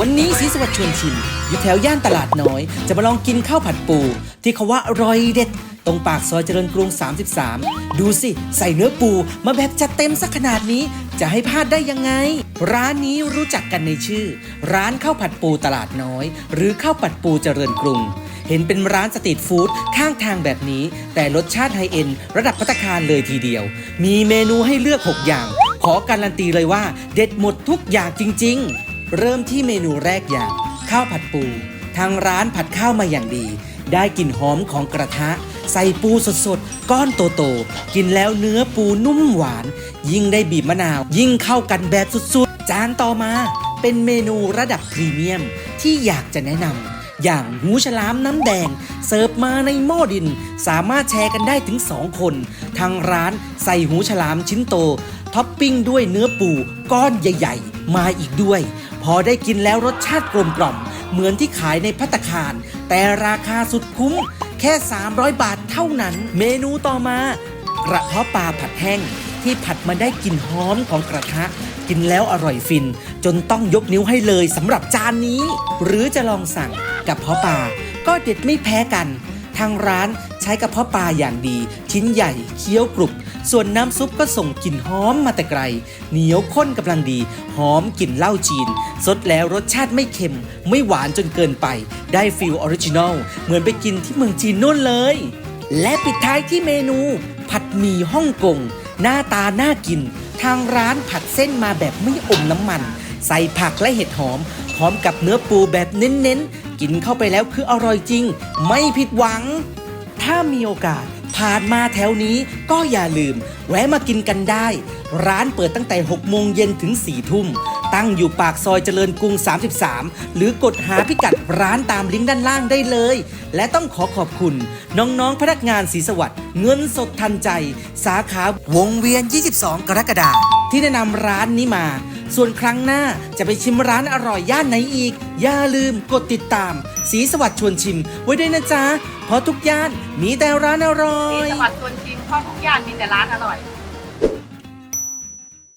วันนี้สีสวัสดิ์ชวนชิมอยู่แถวย่านตลาดน้อย จะมาลองกินข้าวผัดปู ที่เขาว่าอร่อยเด็ด ตรงปากซอยเจริญกรุง 33 ดูสิ ใส่เนื้อปูมาแบบจัดเต็มสักขนาดนี้ จะให้พลาดได้ยังไง ร้านนี้รู้จักกันในชื่อ ร้านข้าวผัดปูตลาดน้อย หรือข้าวผัดปูเจริญกรุง เห็นเป็นร้านสตรีทฟู้ดข้างทางแบบนี้ แต่รสชาติไฮเอ็นระดับพัตตาคารเลยทีเดียว มีเมนูให้เลือก 6 อย่าง ขอการันตีเลยว่า เด็ดหมดทุกอย่างจริง ๆ เริ่มที่เมนูแรกอย่าง ข้าวผัดปู ทางร้านผัดข้าวมาอย่างดี ได้กลิ่นหอมของกระทะ ใส่ปูสดๆ ก้อนโตๆ กินแล้วเนื้อปูนุ่มหวาน ยิ่งได้บีบมะนาว ยิ่งเข้ากันแบบสุดๆ จานต่อมา เป็นเมนูระดับพรีเมียมที่อยากจะแนะนำอย่างหูฉลามน้ำแดง เสิร์ฟมาในหม้อดิน สามารถแชร์กันได้ถึง 2 คน ทางร้านใส่หูฉลามชิ้นโต ท็อปปิ้งด้วยเนื้อปูก้อนใหญ่ ๆ มาอีกด้วย พอได้กินแล้วรสชาติกลมกล่อม เหมือนที่ขายในพัตคาร แต่ราคาสุดคุ้ม แค่ 300 บาทเท่านั้น เมนูต่อมา กระเพาะปลาผัดแห้ง ที่ผัดมาได้กลิ่นหอมของกระทะ กินแล้วอร่อยฟิน จนต้องยกนิ้วให้เลยสำหรับจานนี้ หรือจะลองสั่งกระเพาะปลาก็เด็ดไม่แพ้กันางร้านใช้กระเพาะปลาอย่างดี ชิ้นใหญ่เคี้ยวกรุบ ส่วนน้ำซุปก็ส่งกลิ่นหอมมาแต่ไกล เหนียวข้นกำลังดี หอมกลิ่นเหล้าจีน สดแล้วรสชาติไม่เค็ม ไม่หวานจนเกินไป ได้ฟิลออริจินอลเหมือนไปกินที่เมืองจีนนู่นเลย และปิดท้ายที่เมนู ผัดหมี่ฮ่องกงหน้าตาน่ากิน ทางร้านผัดเส้นมาแบบไม่อมน้ำมัน ใส่ผักและเห็ดหอมพร้อมกับเนื้อปูแบบเน้นๆ กินเข้าไปแล้วคืออร่อยจริง ไม่ผิดหวัง ถ้ามีโอกาสผ่านมาแถวนี้ก็อย่าลืม แวะมากินกันได้ ร้านเปิดตั้งแต่ 6 โมงเย็นถึง 4 ทุ่ม ตั้งอยู่ปากซอยเจริญกรุง 33 หรือกดหาพิกัดร้านตามลิงก์ด้านล่างได้เลย และต้องขอขอบคุณ น้องๆพนักงานศรีสวัสดิ์เงินสดทันใจ สาขาวงเวียน 22 กรกฎาคมที่แนะนำร้านนี้มา ส่วนครั้งหน้าจะไปชิมร้านอร่อยย่านไหนอีก อย่าลืมกดติดตาม สีสวัสดิ์ชวนชิม ไว้ด้วยนะจ๊ะเพราะทุกย่านมีแต่ร้านอร่อย สีสวัสดิ์ชวนชิมเพราะทุกย่างมีแต่ร้านอร่อย